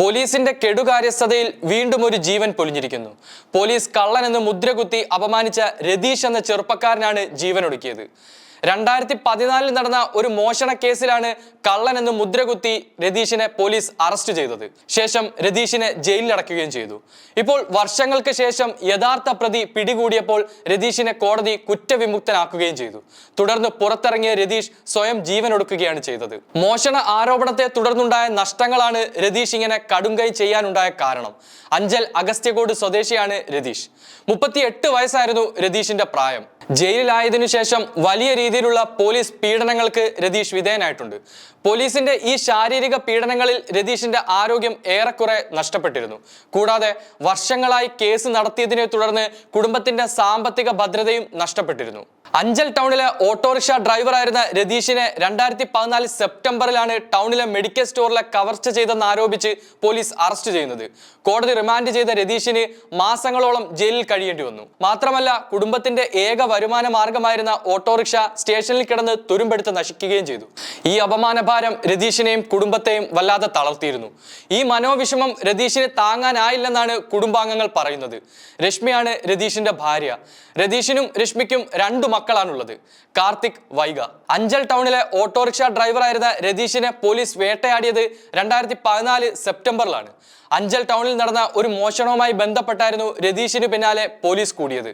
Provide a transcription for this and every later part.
പോലീസിന്റെ കെടുകാര്യസ്ഥതയിൽ വീണ്ടും ഒരു ജീവൻ പൊലിഞ്ഞിരിക്കുന്നു. പോലീസ് കള്ളനെന്ന് മുദ്രകുത്തി അപമാനിച്ച രതീഷ് എന്ന ചെറുപ്പക്കാരനാണ് ജീവനൊടുക്കിയത്. രണ്ടായിരത്തി പതിനാലിൽ നടന്ന ഒരു മോഷണ കേസിലാണ് കള്ളൻ എന്ന് മുദ്രകുത്തി രതീഷിനെ പോലീസ് അറസ്റ്റ് ചെയ്തത്. ശേഷം രതീഷിനെ ജയിലിലടക്കുകയും ചെയ്തു. ഇപ്പോൾ വർഷങ്ങൾക്ക് ശേഷം യഥാർത്ഥ പ്രതി പിടികൂടിയപ്പോൾ രതീഷിനെ കോടതി കുറ്റവിമുക്തനാക്കുകയും ചെയ്തു. തുടർന്ന് പുറത്തിറങ്ങിയ രതീഷ് സ്വയം ജീവനൊടുക്കുകയാണ് ചെയ്തത്. മോഷണ ആരോപണത്തെ തുടർന്നുണ്ടായ നഷ്ടങ്ങളാണ് രതീഷ് ഇങ്ങനെ കടുങ്കൈ ചെയ്യാനുണ്ടായ കാരണം. അഞ്ചൽ അഗസ്ത്യകോട് സ്വദേശിയാണ് രതീഷ്. മുപ്പത്തി എട്ട് വയസ്സായിരുന്നു രതീഷിന്റെ പ്രായം. ജയിലിലായതിനു ശേഷം വലിയ രീതിയിലുള്ള പോലീസ് പീഡനങ്ങൾക്ക് രതീഷ് വിധേയനായിട്ടുണ്ട്. പോലീസിന്റെ ഈ ശാരീരിക പീഡനങ്ങളിൽ രതീഷിന്റെ ആരോഗ്യം ഏറെക്കുറെ നഷ്ടപ്പെട്ടിരുന്നു. കൂടാതെ വർഷങ്ങളായി കേസ് നടത്തിയതിനെ തുടർന്ന് കുടുംബത്തിന്റെ സാമ്പത്തിക ഭദ്രതയും നഷ്ടപ്പെട്ടിരുന്നു. അഞ്ചൽ ടൗണിലെ ഓട്ടോറിക്ഷ ഡ്രൈവറായിരുന്ന രതീഷിനെ രണ്ടായിരത്തി പതിനാല് സെപ്റ്റംബറിലാണ് ടൗണിലെ മെഡിക്കൽ സ്റ്റോറിലെ കവർച്ച ചെയ്തെന്ന് ആരോപിച്ച് പോലീസ് അറസ്റ്റ് ചെയ്യുന്നത്. കോടതി റിമാൻഡ് ചെയ്ത രതീഷിന് മാസങ്ങളോളം ജയിലിൽ കഴിയേണ്ടി വന്നു. മാത്രമല്ല കുടുംബത്തിന്റെ ഏക വരുമാന മാർഗമായിരുന്ന ഓട്ടോറിക്ഷ സ്റ്റേഷനിൽ കിടന്ന് തുരുമ്പെടുത്ത് നശിക്കുകയും ചെയ്തു. ഈ അപമാനഭാരം രതീഷിനെയും കുടുംബത്തെയും വല്ലാതെ തളർത്തിയിരുന്നു. ഈ മനോവിഷമം രതീഷിന് താങ്ങാനായില്ലെന്നാണ് കുടുംബാംഗങ്ങൾ പറയുന്നത്. രശ്മിയാണ് രതീഷിന്റെ ഭാര്യ. രതീഷിനും രശ്മിക്കും രണ്ടു മക്കളാണുള്ളത്. കാർത്തിക് വൈഗ. അഞ്ചൽ ടൗണിലെ ഓട്ടോറിക്ഷ ഡ്രൈവറായിരുന്ന രതീഷിനെ പോലീസ് വേട്ടയാടിയത് രണ്ടായിരത്തി പതിനാല് സെപ്റ്റംബറിലാണ്. അഞ്ചൽ ടൗണിൽ നടന്ന ഒരു മോഷണവുമായി ബന്ധപ്പെട്ടായിരുന്നു രതീഷിന് പിന്നാലെ പോലീസ് കൂടിയത്.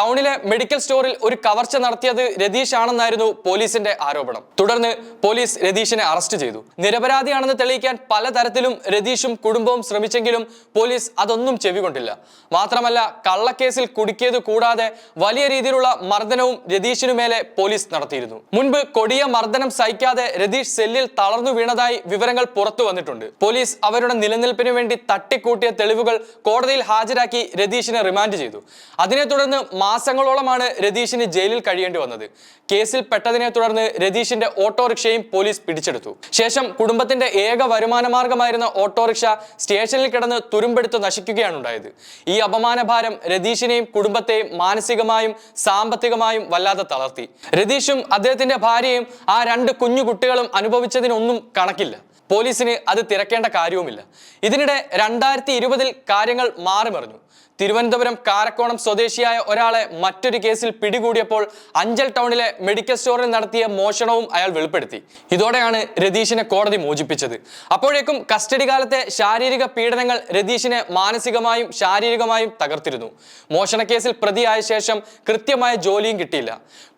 ടൗണിലെ മെഡിക്കൽ സ്റ്റോറിൽ ഒരു കവർച്ച നടത്തിയത് രതീഷ് ആണെന്നായിരുന്നു പോലീസിന്റെ ആരോപണം. തുടർന്ന് പോലീസ് രതീഷിനെ അറസ്റ്റ് ചെയ്തു. നിരപരാധിയാണെന്ന് തെളിയിക്കാൻ പലതരത്തിലും രതീഷും കുടുംബവും ശ്രമിച്ചെങ്കിലും പോലീസ് അതൊന്നും ചെവികൊണ്ടില്ല. മാത്രമല്ല കള്ളക്കേസിൽ കുടുക്കിയത് കൂടാതെ വലിയ രീതിയിലുള്ള മർദ്ദനവും രതീഷിനു മേലെ പോലീസ് നടത്തിയിരുന്നു. മുൻപ് കൊടിയ മർദ്ദനം സഹിക്കാതെ രതീഷ് സെല്ലിൽ തളർന്നു വീണതായി വിവരങ്ങൾ പുറത്തു വന്നിട്ടുണ്ട്. പോലീസ് അവരുടെ നിലനിൽപ്പിന് വേണ്ടി തട്ടിക്കൂട്ടിയ തെളിവുകൾ കോടതിയിൽ ഹാജരാക്കി രതീഷിനെ റിമാൻഡ് ചെയ്തു. അതിനെ തുടർന്ന് മാസങ്ങളോളമാണ് രതീഷിന് ജയിലിൽ കഴിയേണ്ടി വന്നത്. കേസിൽ പെട്ടതിനെ തുടർന്ന് രതീഷിന്റെ ഓട്ടോറിക്ഷയും പോലീസ് പിടിച്ചെടുത്തു. ശേഷം കുടുംബത്തിന്റെ ഏക വരുമാന മാർഗമായിരുന്ന ഓട്ടോറിക്ഷ സ്റ്റേഷനിൽ കിടന്ന് തുരുമ്പെടുത്ത് നശിക്കുകയാണ് ഉണ്ടായത്. ഈ അപമാനഭാരം രതീഷിനെയും കുടുംബത്തെയും മാനസികമായും സാമ്പത്തികമായും വല്ലാതെ തളർത്തി. രതീഷും അദ്ദേഹത്തിന്റെ ഭാര്യയും ആ രണ്ട് കുഞ്ഞു കുട്ടികളും അനുഭവിച്ചതിനൊന്നും കണക്കില്ല. പോലീസിന് അത് തിരക്കേണ്ട കാര്യവുമില്ല. ഇതിനിടെ രണ്ടായിരത്തി ഇരുപതിൽ കാര്യങ്ങൾ മാറിമറിഞ്ഞു. തിരുവനന്തപുരം കാരക്കോണം സ്വദേശിയായ ഒരാളെ മറ്റൊരു കേസിൽ പിടികൂടിയപ്പോൾ അഞ്ചൽ ടൗണിലെ മെഡിക്കൽ സ്റ്റോറിൽ നടത്തിയ മോഷണവും അയാൾ വെളിപ്പെടുത്തി. ഇതോടെയാണ് രതീഷിനെ കോടതി മോചിപ്പിച്ചത്. അപ്പോഴേക്കും കസ്റ്റഡി കാലത്തെ ശാരീരിക പീഡനങ്ങൾ രതീഷിനെ മാനസികമായും ശാരീരികമായും തകർത്തിരുന്നു. മോഷണ കേസിൽ പ്രതിയായ ശേഷം കൃത്യമായ ജോലിയും കിട്ടിയില്ല.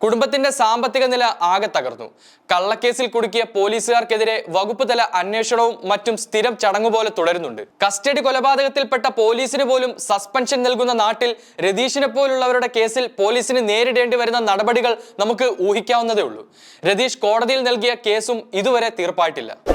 കുടുംബത്തിന്റെ സാമ്പത്തിക നില ആകെ തകർന്നു. കള്ളക്കേസിൽ കുടുക്കിയ പോലീസുകാർക്കെതിരെ വകുപ്പ് തല അന്വേഷണവും മറ്റും സ്ഥിരം ചടങ്ങുപോലെ തുടരുന്നുണ്ട്. കസ്റ്റഡി കൊലപാതകത്തിൽപ്പെട്ട പോലീസിന് പോലും സസ്പെൻഷൻ നൽകുന്ന നാട്ടിൽ രതീഷിനെ പോലുള്ളവരുടെ കേസിൽ പോലീസിന് നേരിടേണ്ടി വരുന്ന നടപടികൾ നമുക്ക് ഊഹിക്കാവുന്നതേ ഉള്ളൂ. രതീഷ് കോടതിയിൽ നൽകിയ കേസും ഇതുവരെ തീർപ്പായിട്ടില്ല.